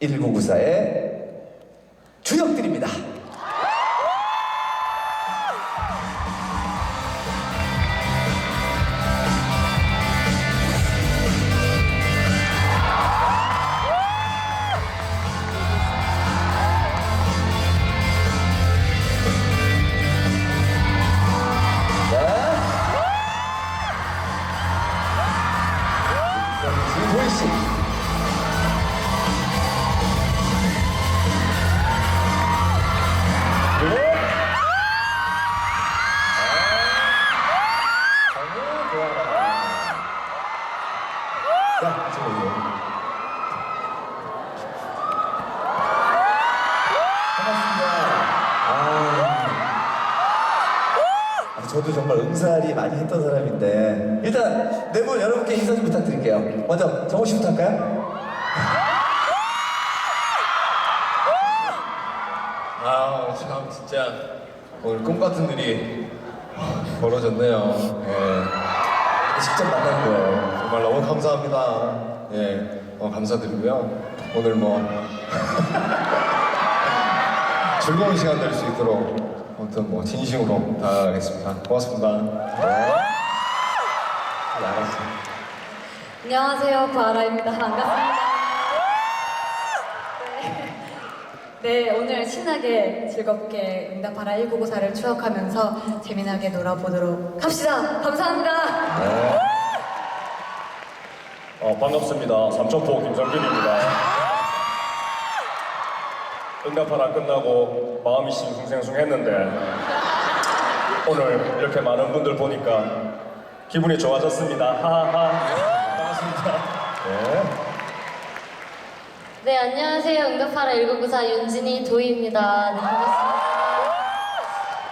1994의 주역들입니다. 저도 정말 응사리 많이 했던 사람인데 일단 네 분 여러분께 인사 좀 부탁드릴게요. 먼저 정우 씨부터 할까요? 아, 참 진짜 오늘 꿈 같은 일이 벌어졌네요. 예, 직접 만난 거예요. 정말 너무 감사합니다. 예, 어, 감사드리고요. 오늘 뭐 즐거운 시간 될 수 있도록 아무튼 뭐 진심으로 다하겠습니다. 고맙습니다. 네, 알았어요. 안녕하세요, 구아라입니다. 반갑습니다. 네. 네, 오늘 신나게 즐겁게 응답하라 1994를 추억하면서 재미나게 놀아보도록 합시다. 감사합니다. 네. 어, 반갑습니다. 삼천포 김성균입니다. 응답하라 끝나고 마음이 싱숭생숭했는데 오늘 이렇게 많은 분들 보니까 기분이 좋아졌습니다. 하하하. 반갑습니다. 네. 네, 안녕하세요. 응답하라 1994 윤진이 도희입니다. 네, 반갑습니다.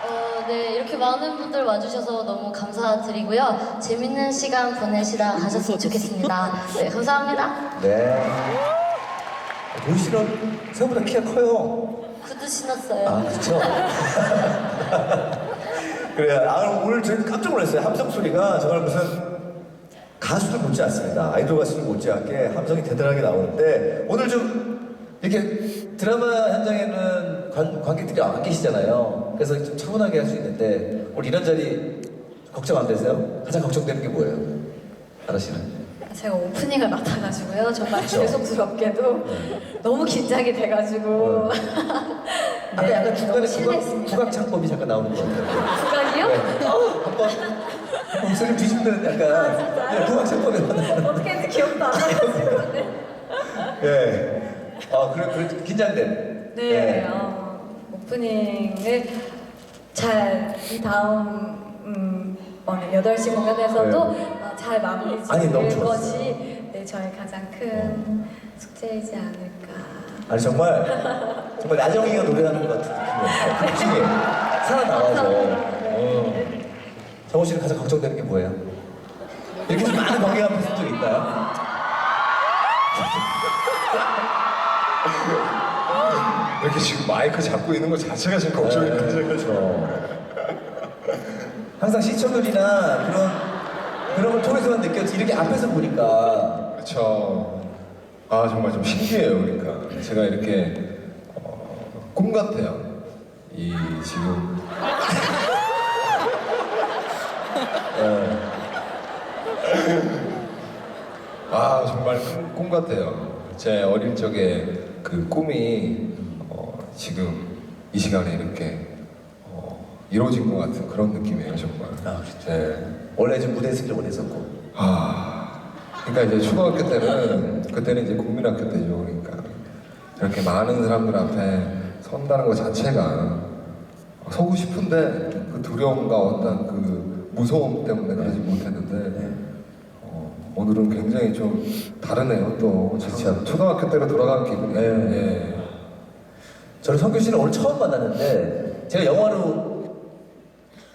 어, 네, 이렇게 많은 분들 와주셔서 너무 감사드리고요. 재밌는 시간 보내시다 가셨으면 좋겠습니다. 네, 감사합니다. 네. 도희 씨는 생각보다 키가 커요. 구두 신었어요. 아, 그렇죠. 그래요. 아, 오늘 저희 깜짝 놀랐어요. 함성 소리가 정말 무슨 가수들 못지 않습니다. 아이돌 가수들 못지 않게 함성이 대단하게 나오는데 오늘 좀 이렇게 드라마 현장에는 관, 관객들이 안 계시잖아요. 그래서 좀 차분하게 할 수 있는데 오늘 이런 자리 걱정 안 되세요? 가장 걱정되는 게 뭐예요? 아라 씨는? 제가 오프닝을 맡아가지고요. 정말. 죄송스럽게도 너무 긴장이 돼가지고. 아까 네, 약간 중간에 너무 국악, 실례했습니다. 국악 창법이 잠깐 나오는 것 같아요. 국악이요? 네. 한번 목소리 뒤집는 약간 네, 국악 창법이 나오는 어떻게 했는지 기억도 안 나가지고. 네. 예. 아, 그래, 그래, 긴장된. 네, 예. 어, 오프닝을 잘 이 다음 음, 어, 8시 공연에서도 네. 어, 잘 마무리 아니, 너무 지을 좋았어요. 것이 네, 저의 가장 큰 숙제이지 않을까. 아니, 정말, 정말 나정이가 노래하는 것 같은 느낌이었어요. 그 중에 살아 나와서. 어. 정호 씨는 가장 걱정되는 게 뭐예요? 이렇게 좀 많은 관객 앞에 쓴적 있나요? 이렇게 지금 마이크 잡고 있는 것 자체가 지금 걱정이 네, 되죠. 그렇죠. 항상 시청률이나 그런, 통해서만 느꼈지. 이렇게 앞에서 보니까. 그렇죠. 아 정말 좀 신기해요. 그러니까 제가 이렇게 어, 꿈 같아요. 이 지금 예. 아 정말 꿈, 꿈 같아요. 제 어릴 적에 그 꿈이 어, 지금 이 시간에 이렇게 어, 이루어진 것 같은 그런 느낌이에요 정말. 아, 그렇죠. 네. 원래 좀 무대 승려고 했었고. 아, 그러니까 이제 초등학교 때는 그때는 이제 국민학교 때죠. 그러니까 이렇게 많은 사람들 앞에 선다는 것 자체가 서고 싶은데 그 두려움과 어떤 그 무서움 때문에 그러지 못했는데 어, 오늘은 굉장히 좀 다르네요. 또 진짜 초등학교 때로 돌아간 기분이에요. 예. 저는 성규 씨는 오늘 처음 만났는데 제가 영화로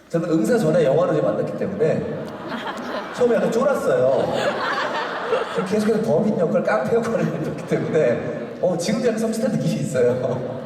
저는 응사 전에 영화로 이제 만났기 때문에 처음에 약간 쫄았어요. 계속해서 범인 역할, 깡패 역할을 했기 때문에 어, 지금도 약간 섬찟한 느낌이 있어요.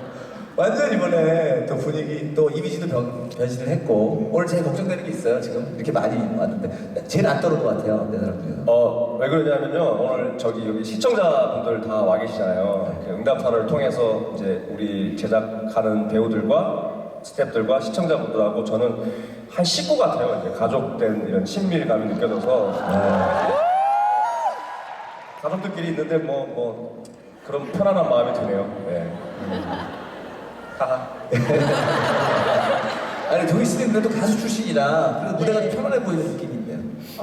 완전 이번에 또 분위기 또 이미지도 변, 변신을 했고 오늘 제일 걱정되는 게 있어요 지금 이렇게 많이 왔는데 제일 안 떨어온 것 같아요 내 사람 중에서 어, 왜 그러냐면요. 오늘 저기 여기 시청자분들 다 와 계시잖아요. 이렇게 응답하를 통해서 이제 우리 제작하는 배우들과 스태프들과 시청자분들하고 저는 한 식구 같아요. 이제 가족된 이런 친밀감이 느껴져서 가족들끼리 있는데 뭐, 뭐 그런 편안한 마음이 드네요. 네. 아니 도희 씨는 그래도 가수 출신이라 무대가 좀 편안해 보이는 있네요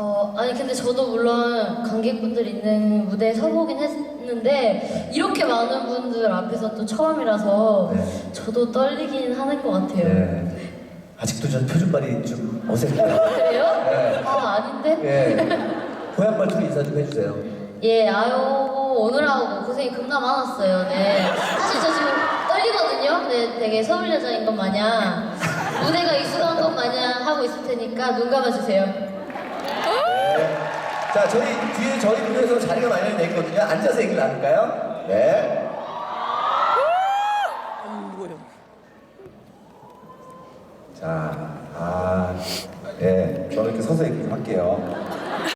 어, 아니 근데 저도 물론 관객분들 있는 무대에 서보긴 했는데 이렇게 많은 분들 앞에서 또 처음이라서 네. 저도 떨리긴 하는 것 같아요. 네. 아직도 전 표준말이 좀 어색해요 그래요? 네. 아 아닌데? 예. 고향 말투로 인사 좀 해주세요 예, 아유 오늘하고 고생이 겁나 많았어요. 네. 사실 저 지금 떨리거든요. 네, 되게 서울 여자인 것 마냥 무대가 익숙한 것 마냥 하고 있을 테니까 눈 감아주세요. 자, 저희 뒤에 저희 무대에서 자리가 마련이 돼 있거든요. 앉아서 얘기를 나눌까요? 네. 자, 아, 예, 저는 이렇게 서서 얘기 좀 할게요.